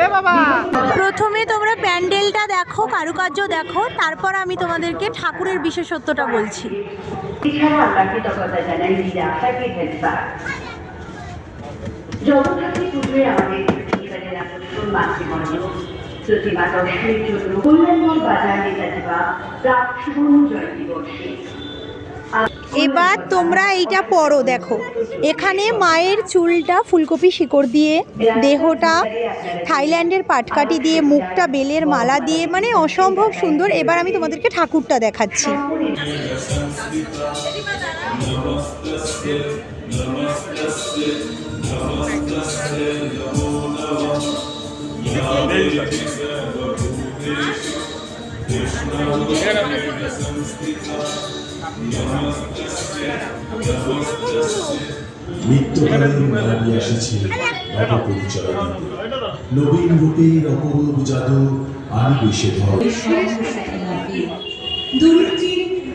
এ বাবা। প্রথমে তোমরা প্যান্ডেলটা দেখো কারুকার্য দেখো তারপর আমি তোমাদেরকে ঠাকুরের বিশেষত্বটা বলছি। আমাদের প্রতিমা দর্শনের জন্য কল্যাণময় বাজার নেতাজি বা প্রাক সুবর্ণ জয়ন্তী বর্ষে এবার তোমরা এইটা পরো দেখো এখানে মায়ের চুলটা ফুলকপি শিকড় দিয়ে দেহটা থাইল্যান্ডের পাটকাটি দিয়ে মুখটা বেলের মালা দিয়ে মানে অসম্ভব সুন্দর এবার আমি তোমাদেরকে ঠাকুরটা দেখাচ্ছি নিত্যকালীন মায়াবী এসেছে নব পরিচয় নবীন রূপের অপরূপ জাদু আর সে ধর